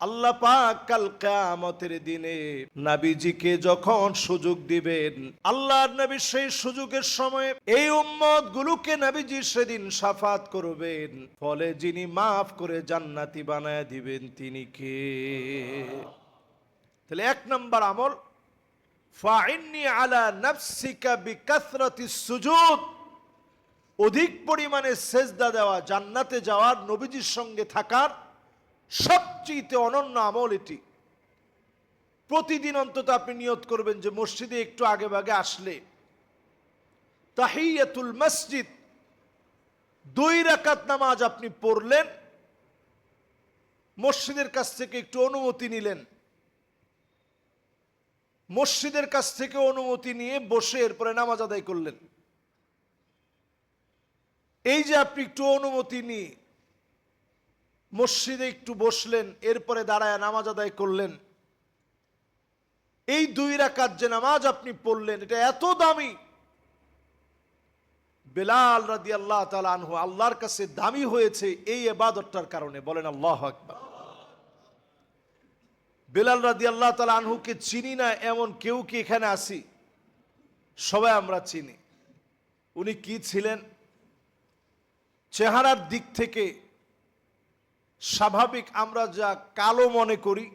আল্লাহ পাক কাল কিয়ামতের দিনে নাবিজিকে যখন সুযোগ দিবেন, আল্লাহর নবী সেই সুযোগের সময় এই উম্মত গুলোকে নাবিজি সেদিন সাফাত করবেন। ফলে যিনি মাফ করে জান্নাতি বানায় দিবেন, তিনি কে? তাহলে এক নম্বর আমল, ফাইন্নি আলা নাফসিকা বিকাসরাতি সুজুদ। অধিক পরিমাণে সেজদা দেওয়া, জান্নাতে যাওয়ার নবীজির সঙ্গে থাকার সবচেয়ে অনন্য আমল এটি। প্রতিদিন অন্তত আপনি নিয়ত করবেন যে মসজিদে একটু আগে ভাগে আসলে। তাহিয়াতুল মসজিদ, দুই রাকাত নামাজ আপনি পড়লেন, মসজিদের কাছ থেকে একটু অনুমতি নিলেন। মসজিদের কাছ থেকে অনুমতি নিয়ে বসে এরপরে নামাজ আদায় করলেন। এই যে আপনি একটু অনুমতি নিয়ে মসজিদে একটু বসলেন, এরপরে দাঁড়ায় নামাজ আদায় করলেন। এই দুই রাকাত যে নামাজ আপনি পড়লেন, এটা এত দামি। বেলাল রাদি আল্লাহ তালা আনহু আল্লাহর কাছে দামি হয়েছে এই এবাদতটার কারণে। বলেন, আল্লাহ আকবার। বেলাল রাদি আল্লাহ তালা আনহুকে চিনি না এমন কেউ কি এখানে আসি সবাই আমরা চিনি। উনি কি ছিলেন? চেহারার দিক থেকে স্বাভাবিক আমরা যা কালো মনে করি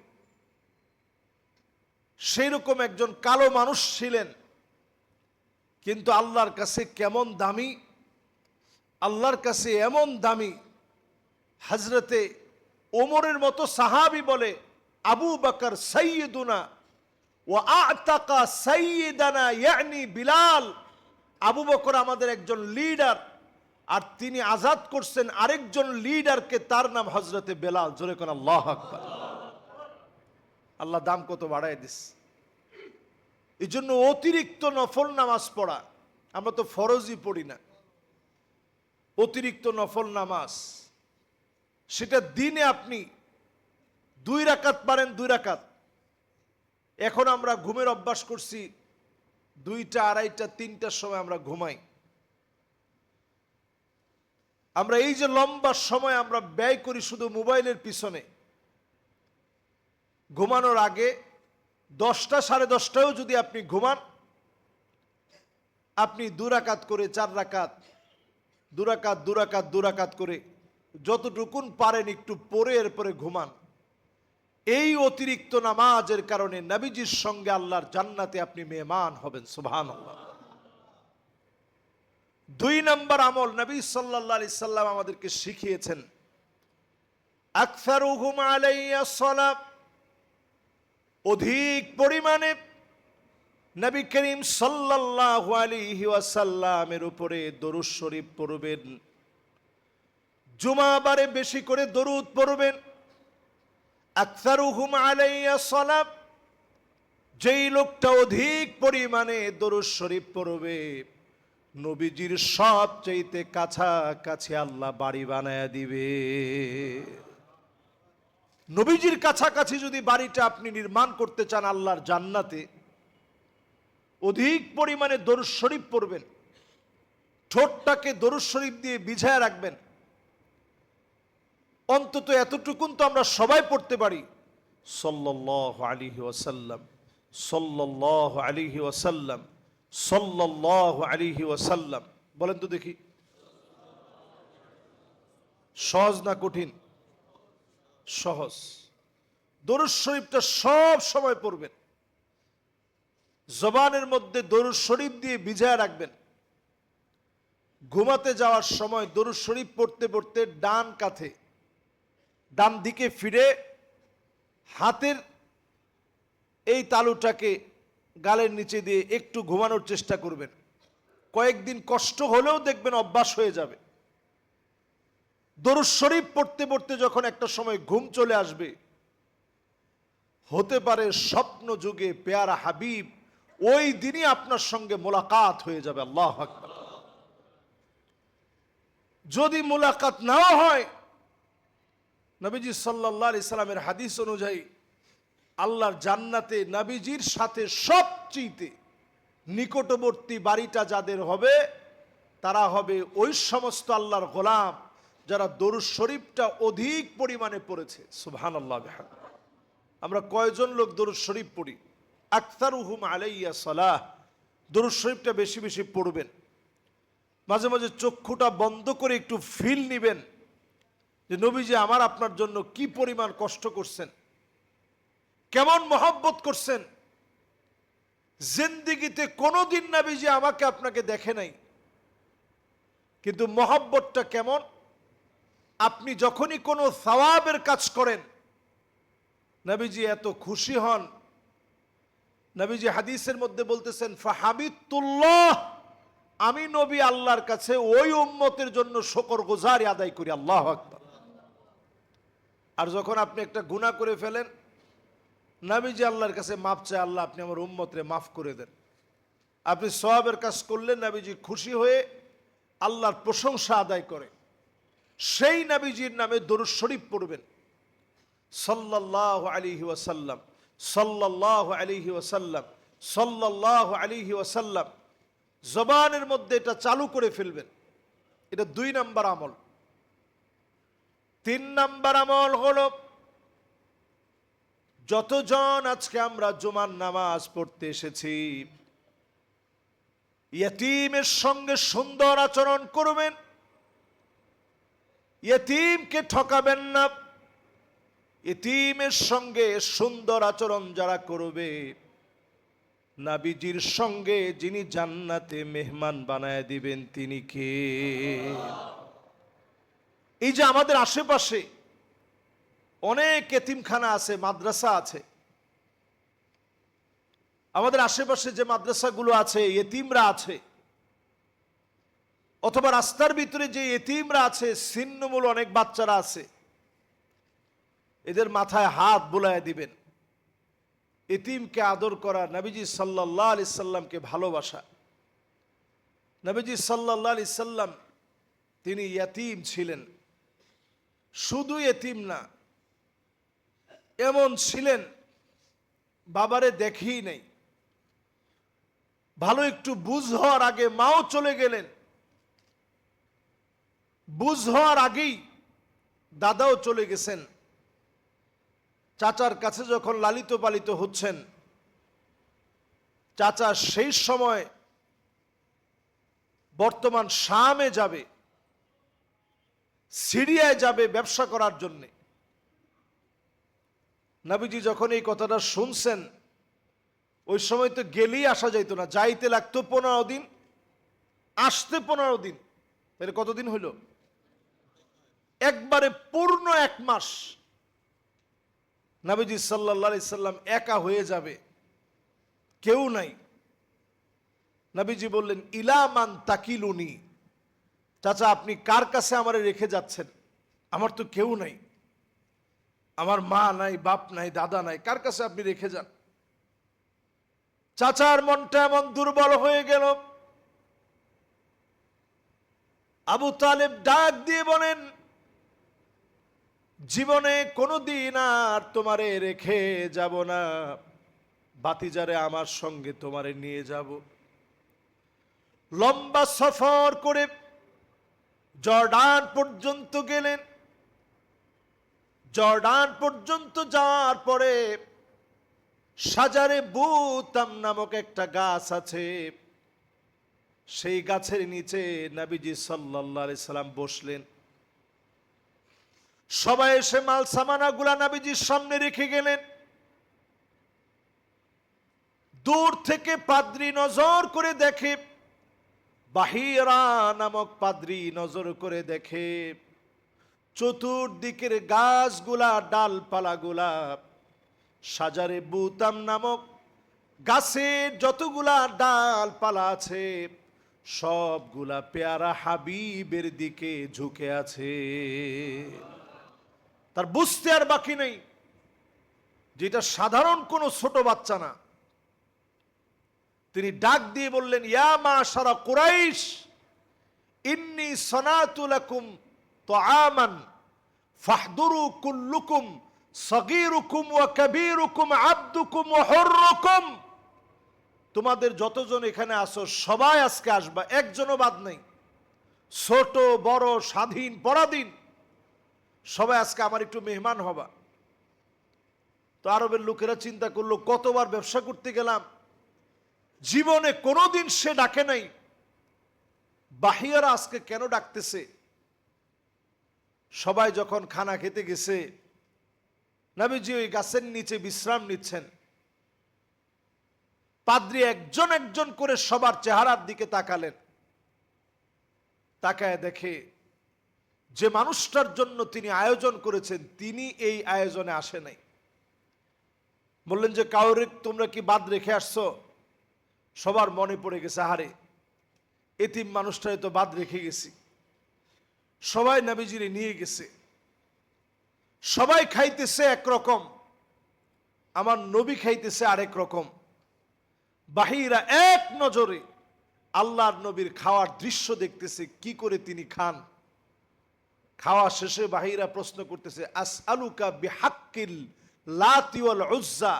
সেই রকম একজন কালো মানুষ ছিলেন, কিন্তু আল্লাহর কাছে কেমন দামি, আল্লাহর কাছে এমন দামি হজরতে ওমরের মতো সাহাবি বলে, আবু বকর সৈয়দুনা ও আতাকা সৈয়দানা ইয়ানি বিলাল, আবু বকর আমাদের একজন লিডার আর তিনি আজাদ করছেন আরেকজন লিডারকে, তার নাম হজরতে বেলাল। জোরে কোন আল্লাহ আকবার। আল্লাহ দাম কত বাড়াই দিস। এই জন্য অতিরিক্ত নফল নামাজ পড়া। আমরা তো ফরজই পড়ি না। অতিরিক্ত নফল নামাজ। সেটা দিনে আপনি দুই রাকাত পারেন, দুই রাকাত। এখন আমরা ঘুমের অভ্যাস করছি। দুইটা, আড়াইটা, তিনটার সময় আমরা ঘুমাই। আমরা এই যে লম্বা সময় আমরা ব্যয় করি শুধু মোবাইলের পিছনে, ঘুমানোর আগে দশটা সাড়ে দশটাও যদি আপনি ঘুমান, আপনি দুরাকাত করে চার রাকাত দুরাকাত দুরাকাত দুরাকাত করে যতটুকুন পারেন একটু পরে এরপরে ঘুমান। এই অতিরিক্ত নামাজের কারণে নবীজির সঙ্গে আল্লাহর জান্নাতে আপনি মেহমান হবেন সুবহান দুই নম্বর আমল নবী সাল্লাহ সাল্লাম আমাদেরকে শিখিয়েছেন। আকসার অধিক পরিমাণে নবী করিম সাল্লাহ উপরে দরুদ শরীফ পড়বেন। জুমাবারে বেশি করে দরুদ পড়বেন। আকসারুহুম আলাইয়া সলাপ। যেই লোকটা অধিক পরিমাণে দরুদ শরীফ পড়বে। নবীজির সবচাইতে কাছাকাছি আল্লাহ বাড়ি বানায় দিবে। নবীজির কাছাকাছি যদি বাড়িটা আপনি নির্মাণ করতে চান আল্লাহর জান্নাতে, অধিক পরিমাণে দরুদ শরীফ পড়বেন, ঠোঁটটাকে দরুদ শরীফ দিয়ে বিঝায় রাখবেন। অন্তত এতটুকুন তো আমরা সবাই পড়তে পারি। সল্লাহ আলিহি ওয়াসাল্লাম সল্লাহ আলিহি ওয়াসাল্লাম সল্লাহ আলিহি ওয়াসাল্লাম। বলেন তো দেখি। সহজ না কঠিন? সহজ। দরুদ শরীফটা সব সময় পড়বেন। জবানের মধ্যে দরুদ শরীফ দিয়ে বিজায় রাখবেন। ঘুমাতে যাওয়ার সময় দরুদ শরীফ পড়তে পড়তে ডান কাঁথে ডান দিকে ফিরে হাতের এই তালুটাকে গালের নিচে দিয়ে একটু ঘুমানোর চেষ্টা করবেন। কয়েকদিন কষ্ট হলেও দেখবেন অভ্যাস হয়ে যাবে। দরুদ শরীফ পড়তে পড়তে যখন একটা সময় ঘুম চলে আসবে, হতে পারে স্বপ্ন যুগে পেয়ারা হাবিব, ওই দিনই আপনার সঙ্গে মোলাকাত হয়ে যাবে, আল্লাহ যদি মোলাকাত নাও হয়, নবীজি সাল্লাহ ইসলামের হাদিস অনুযায়ী আল্লাহর জান্নাতে নবীজির সাথে সবচেয়ে নিকটবর্তী বাড়িটা যাদের হবে, তারা হবে ওই সমস্ত আল্লাহর গোলাম যারা দরুদ শরীফটা অধিক পরিমাণে পড়েছে। সুবহান আল্লাহ আমরা কয়জন লোক দরুদ শরীফ পড়ি? আক্তার উহুম আলাইয়া সালাহ। দরুদ শরীফটা বেশি বেশি পড়বেন। মাঝে মাঝে চক্ষুটা বন্ধ করে একটু ফিল নিবেন যে, নবীজি আমার আপনার জন্য কি পরিমাণ কষ্ট করছেন। কেমন মহব্বত করছেন? জিন্দিগিতে কোনোদিন নবীজি আমাকে আপনাকে দেখে নাই। কিন্তু মহব্বতটা কেমন? আপনি যখনই কোনো সওয়াবের কাজ করেন, নবীজি এত খুশি হন। নবীজি হাদিসের মধ্যে বলতেছেন ফাহাবিতুল্লাহ আমি নবী আল্লাহর কাছে ওই উম্মতের জন্য শকর গোজারি আদায় করি, আল্লাহ আর যখন আপনি একটা গুনাহ করে ফেলেন নবীজি আল্লাহর কাছে মাপ চায়, আল্লাহ আপনি আমার উম্মতরে মাফ করে দেন। আপনি সওয়াবের কাজ করলেন নবীজি খুশি হয়ে আল্লাহর প্রশংসা আদায় করে। সেই নবীজির নামে দরুদ শরীফ পড়বেন। সাল্লাহ আলিহি ওয়াসাল্লাম সাল্লাহ আলিহি ওয়াসাল্লাম সাল্লাহ আলিহি ওয়াসাল্লাম জবানের মধ্যে এটা চালু করে ফেলবেন। এটা দুই নাম্বার আমল। তিন নাম্বার আমল হলো যতজন আজকে আমরা জুমার নামাজ পড়তে এসেছি, ইয়তিমের সঙ্গে সুন্দর আচরণ করবেন, ইয়তিমকে ঠকাবেন না ইতিমের সঙ্গে সুন্দর আচরণ যারা করবে, নাবিজির সঙ্গে যিনি জান্নাতে মেহমান বানায় দিবেন তিনি কে? এই যে আমাদের আশেপাশে অনেক এতিমখানা আছে, মাদ্রাসা আছে। আমাদের আশেপাশে যে মাদ্রাসাগুলো আছে, এতিমরা আছে। অথবা রাস্তার ভিতরে যে এতিমরা আছে, ছিন্নমূল অনেক বাচ্চারা আছে। এদের মাথায় হাত বুলায় দিবেন। এতিমকে আদর করা নবীজি সাল্লাহ আলি সাল্লামকে ভালোবাসা। নবীজি সাল্লাহ আলি সাল্লাম তিনি ইয়াতিম ছিলেন। শুধু এতিম না এমন ছিলেন, বাবারে দেখেই নেই। ভালো একটু বুঝ হওয়ার আগে মাও চলে গেলেন। বুঝ হওয়ার আগেই দাদাও চলে গেছেন। চাচার কাছে যখন লালিত পালিত হচ্ছেন, চাচা সেই সময় বর্তমান শামে যাবে, সিরিয়ায় যাবে ব্যবসা করার জন্যে। নাবিজি যখন এই কথাটা শুনছেন, ওই সময় তো গেলেই আসা যাইতো না। যাইতে লাগতো পনেরো দিন, আসতে পনেরো দিন। তাহলে কতদিন হইল? একবারে পূর্ণ এক মাস নাবিজি সাল্লা সাল্লাম একা হয়ে যাবে, কেউ নাই। নাবিজি বললেন ইলামান তাকিলুনি। চাচা, আপনি কার কাছে আমারে রেখে যাচ্ছেন? আমার তো কেউ নাই। আমার মা নাই, বাপ নাই, দাদা নাই, কার কাছে আপনি রেখে যান? চাচার মনটা এমন দুর্বল হয়ে গেল। আবু তালেব ডাক দিয়ে বলেন, জীবনে কোনো দিন আর তোমারে রেখে যাব না। বাতিজারে আমার সঙ্গে তোমারে নিয়ে যাব। লম্বা সফর করে জর্ডান পর্যন্ত গেলেন। জর্ডান পর্যন্ত যাওয়ার পরে সাজারে বুতাম নামক একটা গাছ আছে। সেই গাছের নিচে নাবিজি সাল্লাহ সাল্লাম বসলেন। সবাই এসে মাল সামানা গুলা নাবিজির সামনে রেখে গেলেন। দূর থেকে পাদ্রি নজর করে দেখে, বাহিরা নামক পাদ্রি নজর করে দেখে। চতুর্দিকের গাছগুলা, ডালপালাগুলা, সাজারে বুতাম নামক গাছের যতগুলা ডালপালা আছে, সবগুলা পেয়ারা হাবিবের দিকে ঝুঁকে আছে। তার বুঝতে আর বাকি নেই যেটা সাধারণ কোনো ছোট বাচ্চা না। তিনি ডাক দিয়ে বললেন, ইয়া মা সারা কুরাইশ, ইন্নি সনাতুলাকুম আমান ফাহদুরু কুল্লুকুম, সগীরুকুম ওয়া কাবীরুকুম, আব্দুকুম হুররুকুম। তোমাদের যতজন এখানে আসো সবাই আজকে আসবা, একজনও বাদ নেই। ছোট, বড়, স্বাধীন, পরাধীন। সবাই আজকে আমার একটু মেহমান হবা। তো আরবের লোকেরা চিন্তা করল, কতবার ব্যবসা করতে গেলাম? জীবনে কোনোদিন সে ডাকে নাই। বাহিয়ারা আজকে কেন ডাকতেছে? সবাই যখন খানা খেতে গেছে, নবীজি ওই গাছের নিচে বিশ্রাম নিচ্ছেন। পাদ্রি একজন একজন করে সবার চেহারার দিকে তাকালেন। তাকায় দেখে যে মানুষটার জন্য তিনি আয়োজন করেছেন, তিনি এই আয়োজনে আসে নাই। বললেন যে, কাউরে, তোমরা কি বাদ রেখে আসছো? সবার মনে পড়ে গেছে হারে এতিম মানুষটাই তো বাদ রেখে গেছি। সবাই নাবিজিরে নিয়ে গেছে। সবাই খাইতেছে একরকম আমার নবী খাইতেছে আরেক রকম। বাহিরা এক নজরে আল্লাহর নবীর খাওয়ার দৃশ্য দেখতেছে, কি করে তিনি খান? খাওয়া শেষে বাহিরা প্রশ্ন করতেছে আস আলুকা বিহাক্কিল লাতিওয়াল উজ্জা।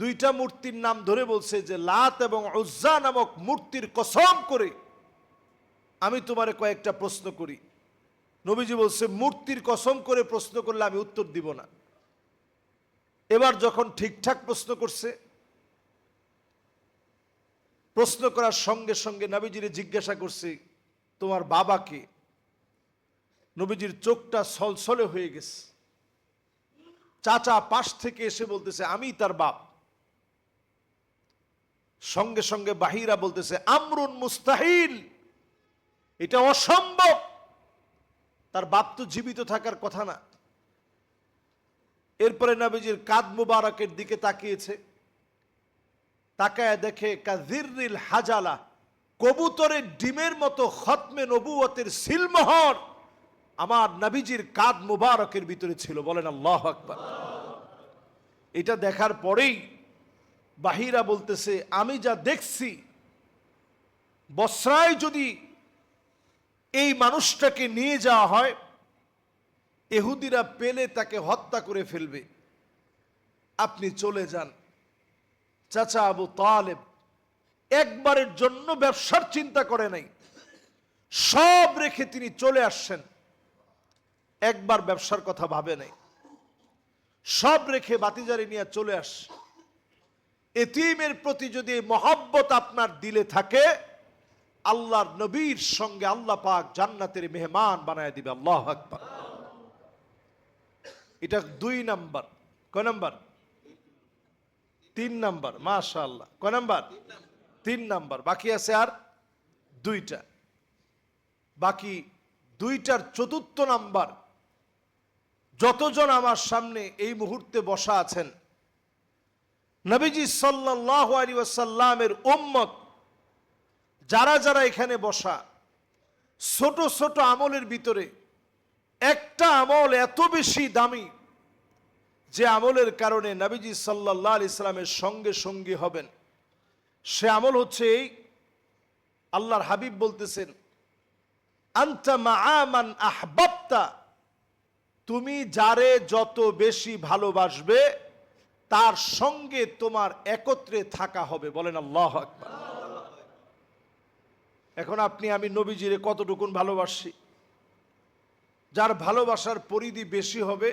দুইটা মূর্তির নাম ধরে বলছে যে, লাত এবং উজ্জা নামক মূর্তির কসম করে আমি তোমারে কয়েকটা প্রশ্ন করি। নবীজি বলছে, মূর্তির কসম করে প্রশ্ন করলে আমি উত্তর দিব না। এবার যখন ঠিকঠাক প্রশ্ন করছে, প্রশ্ন করার সঙ্গে সঙ্গে নবীজিরে জিজ্ঞাসা করছে, তোমার বাবাকে নবীজির চোখটা সলসলে হয়ে গেছে। চাচা পাশ থেকে এসে বলতেছে, আমি তার বাপ। সঙ্গে সঙ্গে বাহিরা বলতেছে, আমরুন মুস্তাহিল। এটা অসম্ভব। তার বাপ তো জীবিত থাকার কথা না। এরপরে নবীজির কাদ মুবারকের দিকে তাকিয়েছে। তাকায় দেখে কাজিরিল হাজালা, কবুতরের ডিমের মতো খতমে নবুয়তের সিলমোহর আমার নবীজির কাদ মুবারকের ভিতরে ছিল। বলেন আল্লাহ আকবার। এটা দেখার পরেই বাহিরা বলতেছে, আমি যা দেখছি, বসরায় যদি এই মানুষটাকে নিয়ে যাওয়া হয়, এহুদিরা পেলে তাকে হত্যা করে ফেলবে। আপনি চলে যান। চাচা আবু তালেব একবারের জন্য ব্যবসার চিন্তা করে নাই। সব রেখে তিনি চলে আসছেন। একবার ব্যবসার কথা ভাবে নাই। সব রেখে বাতিজারি নিয়ে চলে আস। এতিমের প্রতি যদি মহাব্বত আপনার দিলে থাকে আল্লাহর নবীর সঙ্গে আল্লাহ পাক জান্নাতের মেহমান বানায় দিবে, আল্লাহ আকবার। এটা দুই নাম্বার। কয় নাম্বার? তিন নাম্বার মাশা আল্লাহ কয় নাম্বার? তিন নাম্বার। বাকি আছে আর দুইটা। বাকি দুইটার চতুর্থ নাম্বার, যতজন আমার সামনে এই মুহূর্তে বসা আছেন, নবীজি সাল্লাহ আলী ওয়াসাল্লামের উম্মত যারা যারা এখানে বসা, ছোট ছোট আমলের ভিতরে একটা আমল এত বেশি দামি যে আমলের কারণে নাবিজি সাল্লাহ ইসলামের সঙ্গে সঙ্গী হবেন। সে আমল হচ্ছে এই, আল্লাহর হাবিব বলতেছেন আমান আহবাবতা তুমি যারে যত বেশি ভালোবাসবে, তার সঙ্গে তোমার একত্রে থাকা হবে। বলেন আল্লাহ আকবার। এখন আপনি, আমি নবীজিরে কতটুকুন ভালোবাসি? যার ভালোবাসার পরিধি বেশি হবে,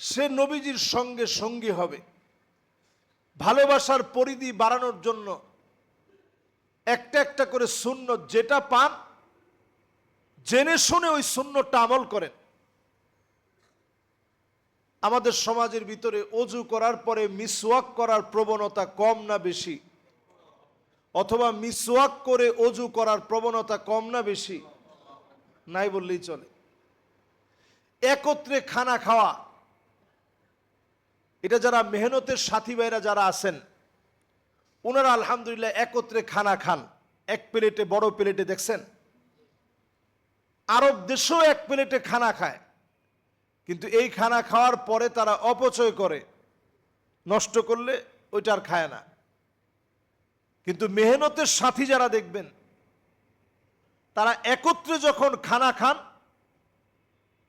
সে নবীজির সঙ্গে সঙ্গী হবে। ভালোবাসার পরিধি বাড়ানোর জন্য একটা একটা করে শূন্য যেটা পান, জেনে শুনে ওই শূন্যটা আমল করেন। আমাদের সমাজের ভিতরে অজু করার পরে মিসওয়াক করার প্রবণতা কম না বেশি। অথবা মিসওয়াক করে অজু করার প্রবণতা কম না বেশি? নাই বললেই চলে। একত্রে খানা খাওয়া। এটা যারা মেহনতের সাথী ভাইরা যারা আছেন ওনারা আলহামদুলিল্লাহ একত্রে খানা খান। এক প্লেটে, বড় প্লেটে দেখছেন? আরব দেশেও এক প্লেটে খানা খায়। কিন্তু এই খানা খাওয়ার পরে তারা অপচয় করে। নষ্ট করলে ওইটা আর খায় না। কিন্তু মেহনতের সাথী যারা দেখবেন, তারা একত্রে যখন খানা খান,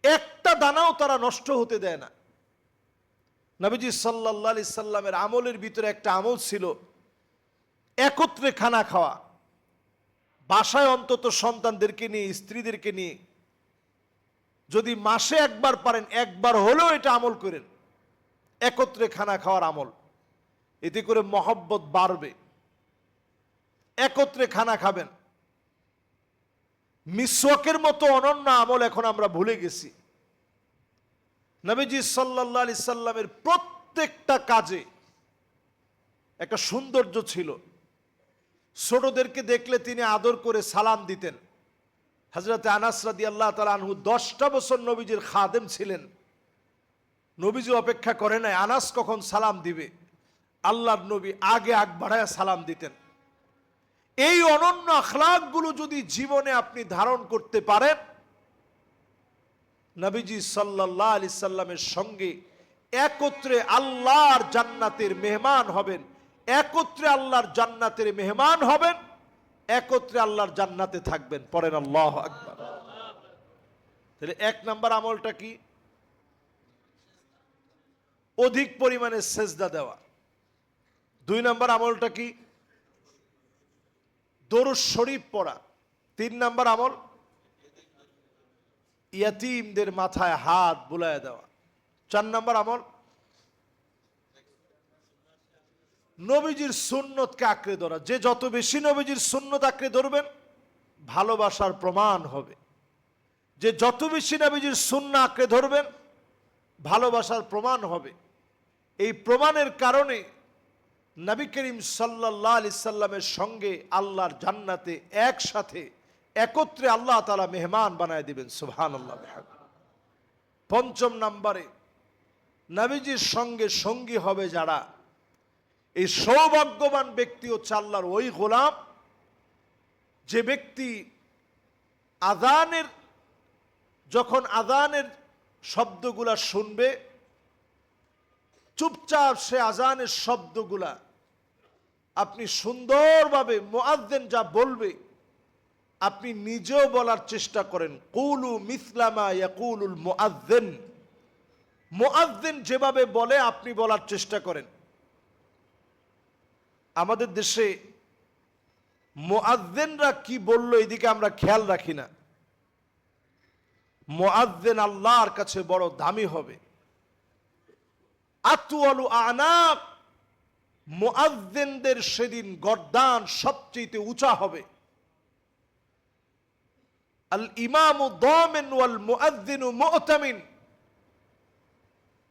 একটা দানাও তারা নষ্ট হতে দেয় না। নবীজি সাল্লাহ আলি সাল্লামের আমলের ভিতরে একটা আমল ছিল, একত্রে খানা খাওয়া। বাসায় অন্তত সন্তানদেরকে নিয়ে, স্ত্রীদেরকে নিয়ে, যদি মাসে একবার পারেন, একবার হলেও এটা আমল করেন। একত্রে খানা খাওয়ার আমল। এতে করে মহব্বত বাড়বে। একত্রে খানা খাবেন। মিসওয়াকের মতো অনন্য আমল এখন আমরা ভুলে গেছি। নবীজি সাল্লাহ আলি সাল্লামের প্রত্যেকটা কাজে একটা সৌন্দর্য ছিল। ছোটদেরকে দেখলে তিনি আদর করে সালাম দিতেন। হজরত আনাস রাদি আল্লাহ তালা আনহু দশটা বছর নবীজির খাদেম ছিলেন। নবীজি অপেক্ষা করে নাই, আনাস কখন সালাম দিবে? আল্লাহর নবী আগে আগ বাড়ায় সালাম দিতেন। এই অনন্য আখলাকগুলো যদি জীবনে আপনি ধারণ করতে পারেন, নবীজি সাল্লাহ আলি সাল্লামের সঙ্গে একত্রে আল্লাহর জান্নাতের মেহমান হবেন, একত্রে আল্লাহর জান্নাতের মেহমান হবেন, একত্রে আল্লাহর জান্নাতে থাকবেন। পরেন আল্লাহ আকবার। তাহলে এক নাম্বার আমলটা কি? অধিক পরিমাণে সেজদা দেওয়া। দুই নাম্বার আমলটা কি? দরুদ শরীফ পড়া। তিন নাম্বার আমল, ইয়াতিমদের মাথায় হাত বুলায় দেওয়া। চার নাম্বার আমল, নবীজির সুন্নতকে আঁকড়ে ধরা। যে যত বেশি নবীজির সুন্নত আঁকড়ে ধরবেন, ভালোবাসার প্রমাণ হবে। যে যত বেশি নবীজির সুন্না আঁকড়ে ধরবেন, ভালোবাসার প্রমাণ হবে। এই প্রমাণের কারণে নবী করিম সাল্লাহ আলি সাল্লামের সঙ্গে আল্লাহর জান্নাতে একসাথে, একত্রে আল্লাহ তালা মেহমান বানায় দিবেন সুহান আল্লাহ পঞ্চম নাম্বারে, নবীজির সঙ্গে সঙ্গী হবে যারা? এই সৌভাগ্যবান ব্যক্তি হচ্ছে আল্লাহর ওই গোলাম, যে ব্যক্তি আদানের যখন আদানের শব্দগুলা শুনবে, চুপচাপ সে আজানের শব্দগুলা আপনি সুন্দরভাবে মোয়াদ্দেন যা বলবে, আপনি নিজেও বলার চেষ্টা করেন, কৌলু মিসলামা ইয়াকুলুল মোয়াদ্দেন মোয়াদ্দেন যেভাবে বলে, আপনি বলার চেষ্টা করেন। আমাদের দেশে মোয়াদ্দেনরা কি বলল, এদিকে আমরা খেয়াল রাখি না। মোয়াদ্দেন আল্লাহর কাছে বড় দামি হবে। আতুয়ালু আনাক মোয়াদ্দেনদের সেদিন গর্দান সবচেয়ে উঁচা হবে। আল ইমামু দমেন ওয়াল মুআদ্দিনু মুতামিন।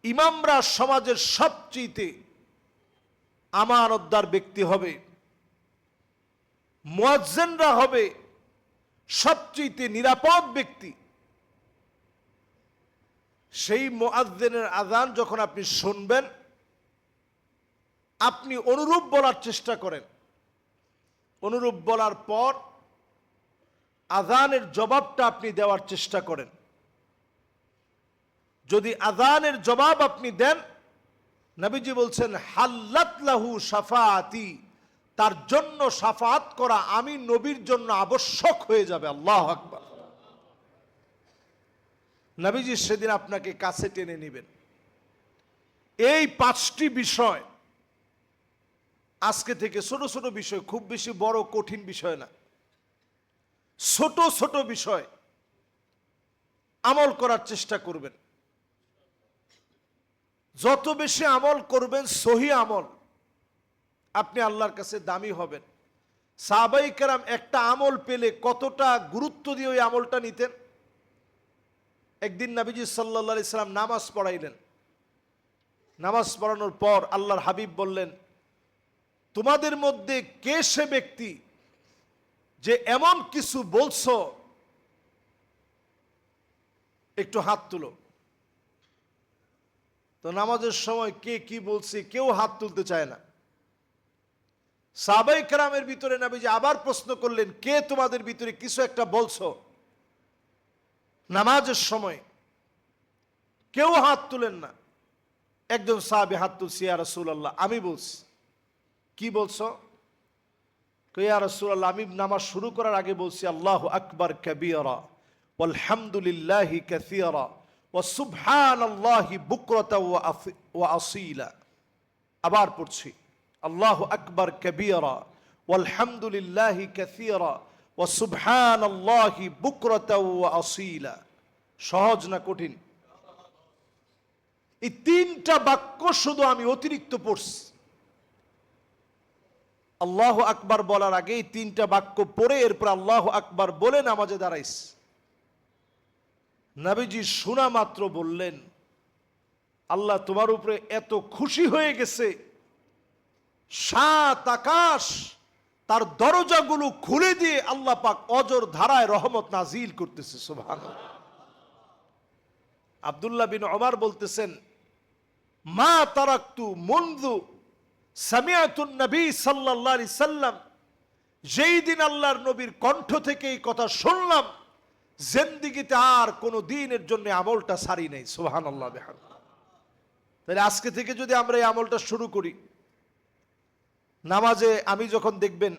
ইমামরা সমাজের সবচেয়ে আমানতদার ব্যক্তি হবে। মুয়াজ্জিনরা হবে সবচেয়ে নিরাপদ ব্যক্তি। সেই মুআদ্দিনের আজান যখন আপনি শুনবেন আপনি অনুরূপ বলার চেষ্টা করেন। অনুরূপ বলার পর আজানের জবাবটা আপনি দেওয়ার চেষ্টা করেন। যদি আজানের জবাব আপনি দেন, নবীজি বলছেন হাল্লাতলাহু সাফাতি তার জন্য সাফাত করা আমি নবীর জন্য আবশ্যক হয়ে যাবে, আল্লাহ আকবার। নবীজি সেদিন আপনাকে কাছে টেনে নেবেন। এই পাঁচটি বিষয় আজকে থেকে ছোট ছোট বিষয়, খুব বেশি বড় কঠিন বিষয় না। ছোট ছোট বিষয় আমল করার চেষ্টা করবেন। যত বেশি আমল করবেন, সহি আমল, আপনি আল্লাহর কাছে দামি হবেন। সাহাবাই কেরাম একটা আমল পেলে কতটা গুরুত্ব দিয়ে ওই আমলটা নিতেন? একদিন নাবিজি সাল্লা সাল্লাম নামাজ পড়াইলেন। নামাজ পড়ানোর পর আল্লাহর হাবিব বললেন তোমাদের মধ্যে কে সে ব্যক্তি যে এমন কিছু বলছো? একটু হাত তুলো। তো নামাজের সময় কে কি বলছে কেউ হাত তুলতে চায় না। সাবাই কারামের ভিতরে নাবিজি আবার প্রশ্ন করলেন, কে তোমাদের ভিতরে কিছু একটা বলছো? নামাজের সময় কেউ হাত তুলেন না। একজন সাহাবি হাত তুলছি, ইয়া রসুল্লাহ আমি বলছি। কি বলছো? ইয়া রসুল্লাহ আমি নামাজ শুরু করার আগে বলছি, আল্লাহ আকবর কবিয়রা আলহামদুলিল্লাহি কাসিয়রা ও সুবহান আল্লাহি বুকরতা ও আসিলা। আবার পড়ছি, আল্লাহ আকবর কবিয়রা আলহামদুলিল্লাহি কাসিয়রা ও সুবহান আল্লাহি বুকরতা ও আসিলা। সহজ না কঠিন? এই তিনটা বাক্য শুধু আমি অতিরিক্ত পড়ছি। আল্লাহ আকবার বলার আগেই তিনটা বাক্য পড়ে এরপর আল্লাহ আকবার বলে নামাজে দাঁড়াইস। নাবিজি শোনা মাত্র বললেন, আল্লাহ তোমার উপরে এত খুশি হয়ে গেছে। সাত আকাশ, তার দরজাগুলো খুলে দিয়ে আল্লাহ পাক অজর ধারায় রহমত নাজিল করতেছে সুবহান আব্দুল্লাহ বিন ওমর বলতেছেন, মা তারাক্তু মন্দু সামিয়াতুন নবী আলাইহি সাল্লাম, যেই দিন আল্লাহর নবীর কণ্ঠ থেকে এই কথা শুনলাম, জেন্দিগিতে আর কোনো দিনের জন্য আমলটা সারি নেই সুবহান আল্লাহ তাহলে আজকে থেকে যদি আমরা এই আমলটা শুরু করি, নামাজে আমি যখন দেখবেন,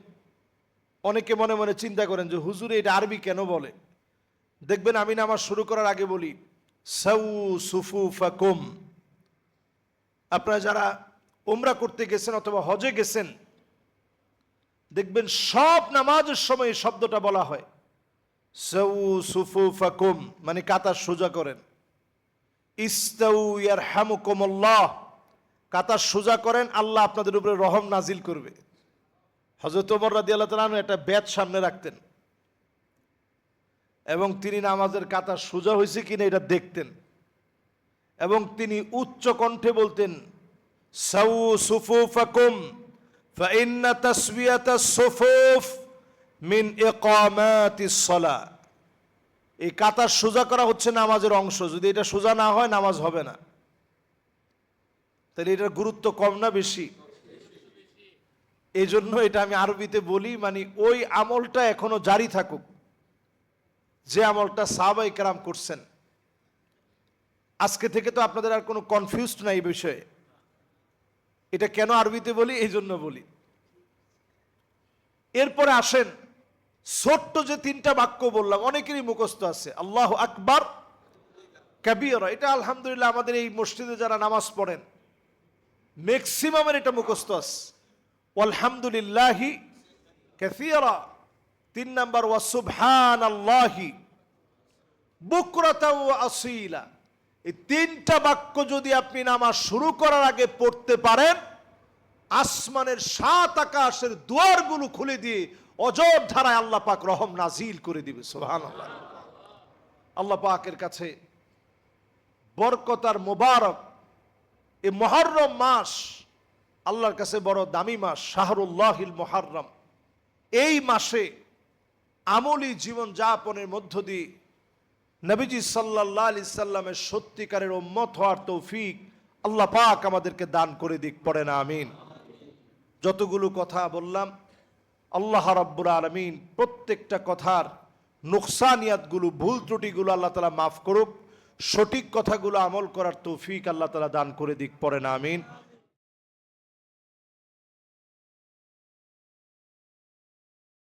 অনেকে মনে মনে চিন্তা করেন যে হুজুরে এটা আরবি কেন বলে? দেখবেন আমি নামাজ শুরু করার আগে বলি সৌ সুফু ফাকুম আপনারা যারা ওমরা করতে গেছেন অথবা হজে গেছেন, দেখবেন সব নামাজের সময় শব্দটা বলা হয়। সুফু ফাকুম মানে কাতার সোজা করেন। ইস্তাউ ইয়ার কাতার সোজা করেন, আল্লাহ আপনাদের উপরে রহম নাজিল করবে। হজরত ওমর রাদি আল্লাহ একটা ব্যাত সামনে রাখতেন। এবং তিনি নামাজের কাতার সোজা হয়েছে কিনা এটা দেখতেন। এবং তিনি উচ্চ কণ্ঠে বলতেন সাউ সুফুফাকুম فإن تسوية الصفوف من إقامات الصلاة এই কাতার সোজা করা হচ্ছে নামাজের অংশ যদি এটা সোজা না হয় নামাজ হবে না তাহলে এটার গুরুত্ব কম না বেশি এই জন্য এটা আমি আরবিতে বলি মানে ওই আমলটা এখনো জারি থাকুক যে আমলটা সাহাবাই কেরাম করছেন আজকে থেকে তো আপনাদের আর কোনো কনফিউজড নাই এই বিষয়ে এটা কেন আরবিতে বলি? এই জন্য বলি। এরপরে আসেন, ছোট্ট যে তিনটা বাক্য বললাম, অনেকেরই মুখস্থ আছে। আল্লাহ আকবার কাবিয়রা এটা আলহামদুলিল্লাহ আমাদের এই মসজিদে যারা নামাজ পড়েন ম্যাক্সিমামের এটা মুখস্থ আছে। আলহামদুলিল্লাহি কাসিরা। তিন নাম্বার ওয়াসুবহান আল্লাহি বুকরাতা ও আসিলা। এই তিনটা বাক্য যদি আপনি নামাজ শুরু করার আগে পড়তে পারেন, আসমানের সাত আকাশের দুয়ারগুলো খুলে দিয়ে অজর ধারায় আল্লাহ পাক রহম নাজিল করে দিবে সোহান আল্লাহ আল্লাহ পাকের কাছে বরকতার মোবারক। এ মহরম মাস আল্লাহর কাছে বড় দামি মাস, শাহরুল্লাহিল মহারম এই মাসে আমলি জীবন যাপনের মধ্য দিয়ে নবীজি সাল্লাহ আলি সাল্লামের সত্যিকারের উম্মত হওয়ার তৌফিক আল্লাহ পাক আমাদেরকে দান করে দিক, পড়ে না, আমিন। যতগুলো কথা বললাম, আল্লাহ রাব্বুল আলমিন প্রত্যেকটা কথার নোকসানিয়াতগুলো, ভুল ত্রুটিগুলো আল্লাহ তালা মাফ করুক, সঠিক কথাগুলো আমল করার তৌফিক আল্লাহ তালা দান করে দিক, পড়ে না, আমিন।